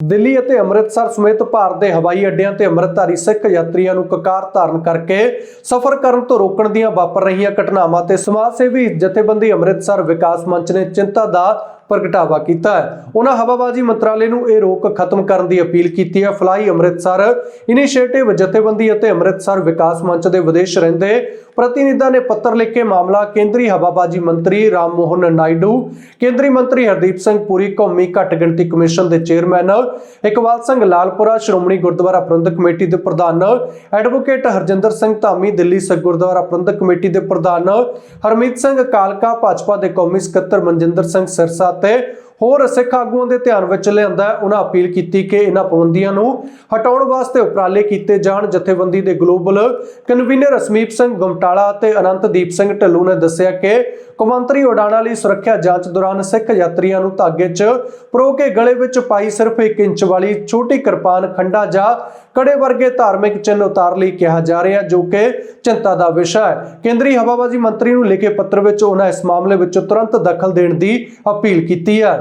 ਦਿੱਲੀ ਅਤੇ ਅੰਮ੍ਰਿਤਸਰ ਸਮੇਤ ਭਾਰਤ ਦੇ ਹਵਾਈ ਅੱਡਿਆਂ ਤੇ ਅੰਮ੍ਰਿਤਧਾਰੀ ਸਿੱਖ ਯਾਤਰੀਆਂ ਨੂੰ ਕਕਾਰ ਧਾਰਨ ਕਰਕੇ ਸਫ਼ਰ ਕਰਨ ਤੋਂ ਰੋਕਣ ਦੀਆਂ ਵਾਪਰ ਰਹੀਆਂ ਘਟਨਾਵਾਂ ਤੇ ਸਮਾਜ ਸੇਵੀ ਜਥੇਬੰਦੀ ਅੰਮ੍ਰਿਤਸਰ ਵਿਕਾਸ ਮੰਚ ਨੇ ਚਿੰਤਾ ਦਾ ਪ੍ਰਗਟਾਵਾ ਕੀਤਾ ਹੈ। ਉਹਨਾਂ ਹਵਾਬਾਜ਼ੀ ਮੰਤਰਾਲੇ ਨੂੰ ਇਹ ਰੋਕ ਖਤਮ ਕਰਨ ਦੀ ਅਪੀਲ ਕੀਤੀ ਹੈ। ਫਲਾਈ ਅੰਮ੍ਰਿਤਸਰ ਇਨੀਸ਼ੀਏਟਿਵ, ਜਥੇਬੰਦੀ ਅਤੇ ਅੰਮ੍ਰਿਤਸਰ ਵਿਕਾਸ ਮੰਚ ਦੇ ਵਿਦੇਸ਼ ਰਹਿੰਦੇ ਪ੍ਰਤੀਨਿਧਾਂ ਨੇ ਪੱਤਰ ਲਿਖ ਕੇ ਮਾਮਲਾ ਕੇਂਦਰੀ ਹਵਾਬਾਜ਼ੀ ਮੰਤਰੀ ਰਾਮ ਮੋਹਨ ਨਾਇਡੂ, ਕੇਂਦਰੀ ਮੰਤਰੀ ਹਰਦੀਪ ਸਿੰਘ ਪੁਰੀ, ਕੌਮੀ ਘੱਟ ਗਿਣਤੀ ਕਮਿਸ਼ਨ ਦੇ ਚੇਅਰਮੈਨ ਇਕਬਾਲ ਸਿੰਘ ਲਾਲਪੁਰਾ, ਸ਼੍ਰੋਮਣੀ ਗੁਰਦੁਆਰਾ ਪ੍ਰਬੰਧਕ ਕਮੇਟੀ ਦੇ ਪ੍ਰਧਾਨ ਐਡਵੋਕੇਟ ਹਰਜਿੰਦਰ ਸਿੰਘ ਧਾਮੀ, ਦਿੱਲੀ ਸਿੱਖ ਗੁਰਦੁਆਰਾ ਪ੍ਰਬੰਧਕ ਕਮੇਟੀ ਦੇ ਪ੍ਰਧਾਨ ਹਰਮੀਤ ਸਿੰਘ ਕਾਲਕਾ, ਭਾਜਪਾ ਦੇ ਕੌਮੀ ਸਕੱਤਰ ਮਨਜਿੰਦਰ ਸਿੰਘ ਸਿਰਸਾ ਤੇ ਹੋਰ ਸਿੱਖ ਆਗੂਆਂ ਦੇ ਧਿਆਨ ਵਿੱਚ ਲਿਆਂਦਾ ਉਹਨਾਂ ਅਪੀਲ ਕੀਤੀ ਕਿ ਇਹਨਾਂ ਪਾਬੰਦੀਆਂ ਨੂੰ ਹਟਾਉਣ ਵਾਸਤੇ ਉਪਰਾਲੇ ਕੀਤੇ ਜਾਣ। ਜਥੇਬੰਦੀ ਦੇ ਗਲੋਬਲ ਕਨਵੀਨਰ ਅਸਮੀਪ ਸਿੰਘ ਗੁਮਟਾਲਾ ਅਤੇ ਅਨੰਤਦੀਪ ਸਿੰਘ ਢੱਲੂ ਨੇ ਦੱਸਿਆ ਕਿ ਕੌਮਾਂਤਰੀ ਉਡਾਣਾਂ ਲਈ ਸੁਰੱਖਿਆ ਜਾਂਚ ਦੌਰਾਨ ਸਿੱਖ ਯਾਤਰੀਆਂ ਨੂੰ ਧਾਗੇ 'ਚ ਪਰੋ ਕੇ ਗਲੇ ਵਿੱਚ ਪਾਈ ਸਿਰਫ 1 ਇੰਚ ਵਾਲੀ ਛੋਟੀ ਕਿਰਪਾਨ, ਖੰਡਾ ਜਾਂ ਕੜੇ ਵਰਗੇ ਧਾਰਮਿਕ ਚਿੰਨ੍ਹ ਉਤਾਰ ਲਈ ਕਿਹਾ ਜਾ ਰਿਹਾ ਜੋ ਕਿ ਚਿੰਤਾ ਦਾ ਵਿਸ਼ਾ ਹੈ। ਕੇਂਦਰੀ ਹਵਾਬਾਜ਼ੀ ਮੰਤਰੀ ਨੂੰ ਲਿਖੇ ਪੱਤਰ ਵਿੱਚ ਉਹਨਾਂ ਇਸ ਮਾਮਲੇ ਵਿੱਚ ਤੁਰੰਤ ਦਖਲ ਦੇਣ ਦੀ ਅਪੀਲ ਕੀਤੀ ਹੈ।